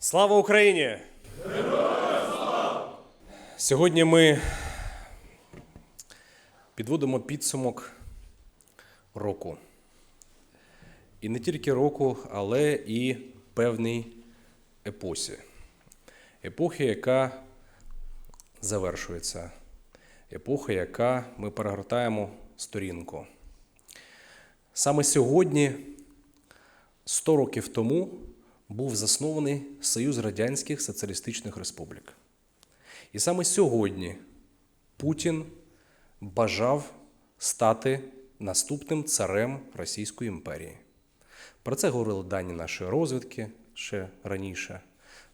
Слава Україні! Сьогодні ми підводимо підсумок року. І не тільки року, але і певній епосі. Епохи, яка завершується. Епоха, яка ми перегортаємо сторінку. Саме сьогодні, 100 років тому, був заснований Союз Радянських Соціалістичних Республік. І саме сьогодні Путін бажав стати наступним царем Російської імперії. Про це говорили дані нашої розвідки ще раніше.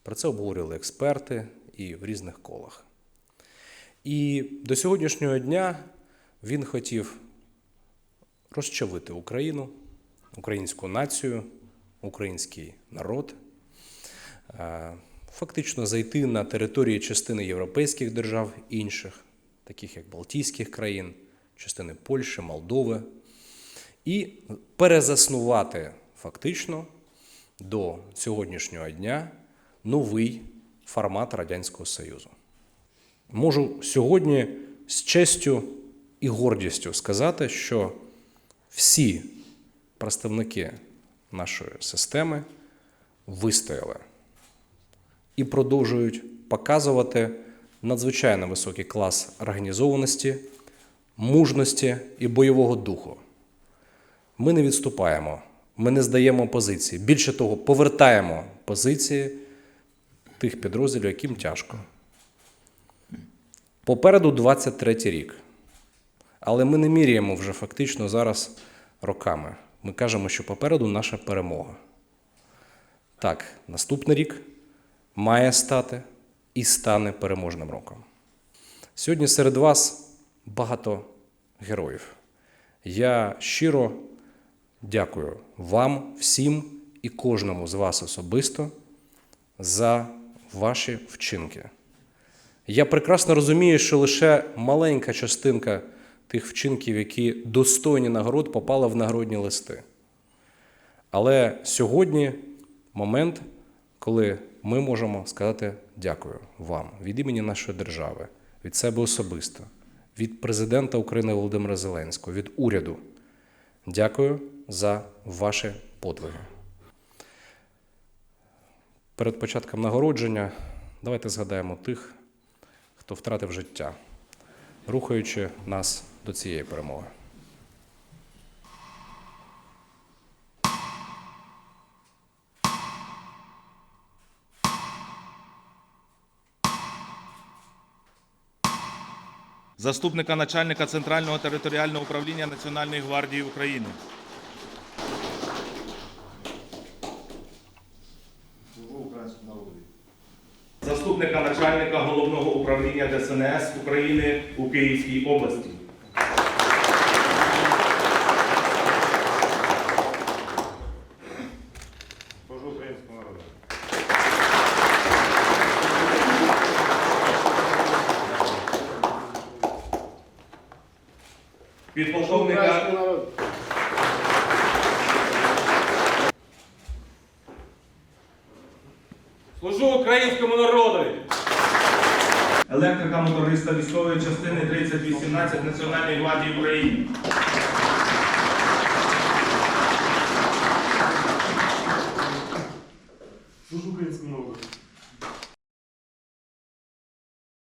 Про це обговорювали експерти і в різних колах. І до сьогоднішнього дня він хотів розчавити Україну, українську націю, український народ, е, фактично зайти на території частини європейських держав інших, таких як Балтійських країн, частини Польщі, Молдови, і перезаснувати фактично до сьогоднішнього дня новий формат Радянського Союзу. Можу сьогодні з честю і гордістю сказати, що всі представники нашої системи вистояли і продовжують показувати надзвичайно високий клас організованості, мужності і бойового духу. Ми не відступаємо, ми не здаємо позиції. Більше того, повертаємо позиції тих підрозділів, яким тяжко. Попереду 23 рік. Але ми не міряємо вже фактично зараз роками. Ми кажемо, що попереду наша перемога. Так, наступний рік має стати і стане переможним роком. Сьогодні серед вас багато героїв. Я щиро дякую вам, всім і кожному з вас особисто за ваші вчинки. Я прекрасно розумію, що лише маленька частинка тих вчинків, які достойні нагород, попала в нагородні листи. Але сьогодні момент, коли ми можемо сказати дякую вам від імені нашої держави, від себе особисто, від президента України Володимира Зеленського, від уряду. Дякую за ваші подвиги. Перед початком нагородження давайте згадаємо тих, хто втратив життя, рухаючи нас до цієї перемоги. заступника начальника Центрального територіального управління Національної гвардії України. Заступника начальника головного управління ДСНС України у Київській області. Служу українському народу. Підполковника народу. Служу українському народові! електрика моториста військової частини 3018 Національної гвардії України.